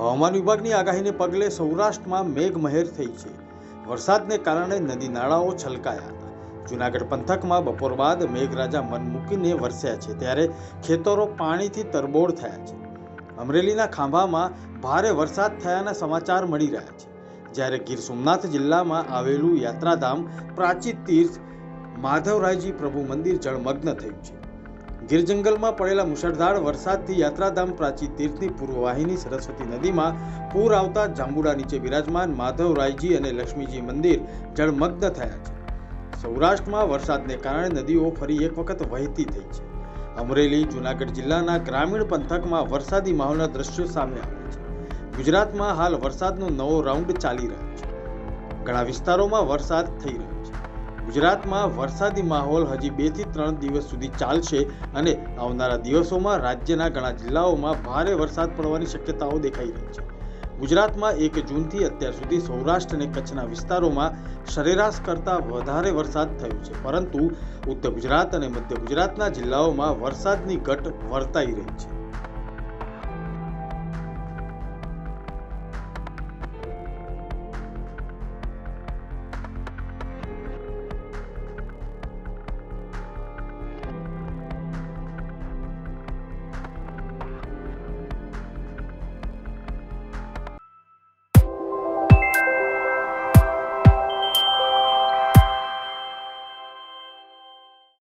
હવામાન વિભાગની આગાહીને પગલે સૌરાષ્ટ્રમાં મેઘમહેર થઈ છે. વરસાદને કારણે નદી નાળાઓ છલકાયા હતા. જૂનાગઢ પંથકમાં બપોર બાદ મેઘરાજા મન મૂકીને વરસ્યા છે ત્યારે ખેતરો પાણીથી તરબોળ થયા છે. અમરેલીના ખાંભામાં ભારે વરસાદ થયાના સમાચાર મળી રહ્યા છે. જ્યારે ગીર સોમનાથ જિલ્લામાં આવેલું યાત્રાધામ પ્રાચી તીર્થ માધવરાયજી પ્રભુ મંદિર જળમગ્ન થયું છે. ગીર જંગલમાં પડેલા મુશળધાર વરસાદથી યાત્રાધામ પ્રાચી તીર્થની પૂર્વવાહિની સરસ્વતી નદીમાં પૂર આવતા જાંબુડા નીચે બિરાજમાન માધવરાયજી અને લક્ષ્મીજી મંદિર જળમગ્ન થયા છે. સૌરાષ્ટ્રમાં વરસાદને કારણે નદીઓ ફરી એક વખત વહેતી થઈ છે. અમરેલી, જૂનાગઢ જિલ્લાના ગ્રામીણ પંથકમાં વરસાદી માહોલના દ્રશ્યો સામે આવ્યા છે. ગુજરાતમાં હાલ વરસાદનો નવો રાઉન્ડ ચાલી રહ્યો છે. ઘણા વિસ્તારોમાં વરસાદ થઈ રહ્યો છે ગુજરાતમાં વરસાદી માહોલ હજી બેથી ત્રણ દિવસ સુધી ચાલશે અને આવનારા દિવસોમાં રાજ્યના ઘણા જિલ્લાઓમાં ભારે વરસાદ પડવાની શક્યતાઓ દેખાઈ રહી છે. ગુજરાતમાં એક જૂનથી અત્યાર સુધી સૌરાષ્ટ્ર અને કચ્છના વિસ્તારોમાં સરેરાશ કરતાં વધારે વરસાદ થયો છે. પરંતુ ઉત્તર ગુજરાત અને મધ્ય ગુજરાતના જિલ્લાઓમાં વરસાદની ઘટ વર્તાઈ રહી છે.